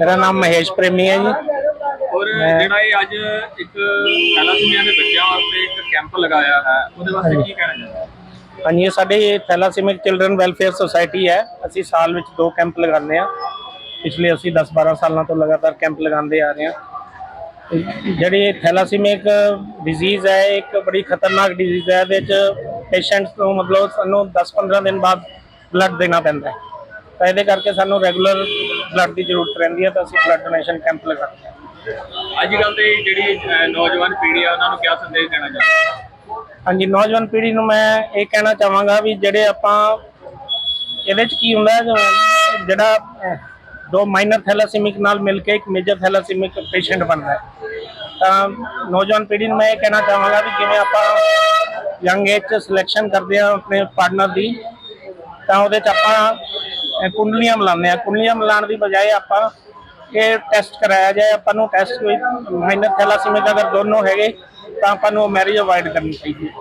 ਮੇਰਾ ਨਾਮ ਮਹੇਸ਼ ਪ੍ਰੇਮੀ ਹੈ ਜੀ। ਔਰ ਜਿਹੜਾ ਇਹ ਅੱਜ ਇੱਕ ਥੈਲਾਸੀਮੀਆ ਦੇ ਬੱਚਿਆਂ ਵਾਸਤੇ ਇੱਕ ਕੈਂਪ ਲਗਾਇਆ ਹੈ ਉਹਦੇ ਵਾਸਤੇ ਕੀ ਕਹਿਣਾ ਚਾਹੁੰਦੇ ਹਾਂਜੀ ਇਹ ਸਾਡੇ ਥੈਲਾਸੀਮਿਕ ਚਿਲਡਰਨ ਵੈਲਫੇਅਰ ਸੁਸਾਇਟੀ ਹੈ। ਅਸੀਂ ਸਾਲ ਵਿੱਚ ਦੋ ਕੈਂਪ ਲਗਾਉਂਦੇ ਆ ਪਿਛਲੇ ਅਸੀਂ 10-12 ਸਾਲਾਂ ਤੋਂ ਲਗਾਤਾਰ ਕੈਂਪ ਲਗਾਉਂਦੇ ਆ ਰਹੇ ਹਾਂ। ਜਿਹੜੀ ਥੈਲਾਸੀਮਿਕ ਡਿਜ਼ੀਜ਼ ਹੈ ਇੱਕ ਬੜੀ ਖਤਰਨਾਕ ਡਿਜ਼ੀਜ਼ ਹੈ। ਇਹਦੇ ਚ ਪੇਸ਼ੈਂਟਸ ਨੂੰ ਮਤਲਬ ਸਾਨੂੰ 10-15 ਦਿਨ ਬਾਅਦ ਬਲੱਡ ਦੇਣਾ ਪੈਂਦਾ ਹੈ। ਤਾਂ ਇਹਦੇ ਕਰਕੇ ਸਾਨੂੰ ਰੈਗੂਲਰ ਬਲੱਡ ਦੀ ਜ਼ਰੂਰਤ ਰਹਿੰਦੀ ਹੈ ਤਾਂ ਅਸੀਂ ਬਲੱਡ ਡੋਨੇਸ਼ਨ ਕੈਂਪ ਲਗਾਉਂਦੇ ਹਾਂ। ਅੱਜ ਕੱਲ ਦੀ ਜਿਹੜੀ ਅਹ, ਨੌਜਵਾਨ ਪੀੜ੍ਹੀ ਆ ਉਹਨਾਂ ਨੂੰ ਕਿਆ ਸੰਦੇਸ਼ ਦੇਣਾ ਚਾਹੁੰਦੇ ਹੋ? ਹਾਂਜੀ ਨੌਜਵਾਨ ਪੀੜ੍ਹੀ ਨੂੰ ਮੈਂ ਇਹ ਕਹਿਣਾ ਚਾਹਾਂਗਾ ਵੀ ਜਿਹੜੇ ਆਪਾਂ ਇਹਦੇ ਚ ਕੀ ਹੁੰਦਾ ਹੈ ਜੋ- ਜਿਹੜਾ ਅਹ, ਦੋ ਮਾਈਨਰ ਥੈਲਾਸੀਮਿਕ ਨਾਲ ਮਿਲ ਕੇ ਇੱਕ ਮੇਜਰ ਥੈਲਾਸੀਮਿਕ ਪੇਸ਼ੈਂਟ ਬਣਦਾ ਹੈ। ਤਾਂ ਨੌਜਵਾਨ ਪੀੜ੍ਹੀ ਨੂੰ ਮੈਂ ਇਹ ਕਹਿਣਾ ਚਾਹਾਂਗਾ ਵੀ ਜਿਵੇਂ ਆਪਾਂ ਯੰਗ ਏਜ ਚ ਸਿਲੈਕਸ਼ਨ ਕਰਦੇ ਆ ਆਪਣੇ ਪਾਰਟਨਰ ਦੀ ਤਾਂ ਉਹਦੇ ਚ ਆਪਾਂ ਕੁੰਡਲੀਆਂ ਮਿਲਾਉਂਦੇ ਆ ਕੁੰਡਲੀਆਂ ਮਿਲਾਉਣ ਦੀ ਬਜਾਏ ਆਪਾਂ ਇਹ ਟੈਸਟ ਕਰਾਇਆ ਜਾਏ, ਆਪਾਂ ਨੂੰ ਟੈਸਟ ਕੋਈ ਮਾਈਨਰ ਥੈਲਾਸੀਮਿਕ ਅਗਰ ਦੋਨੋਂ ਹੈਗੇ, ਤਾਂ ਆਪਾਂ ਨੂੰ ਮੈਰਿਜ ਅਵਾਇਡ ਕਰਨੀ ਚਾਹੀਦੀ ਹੈ।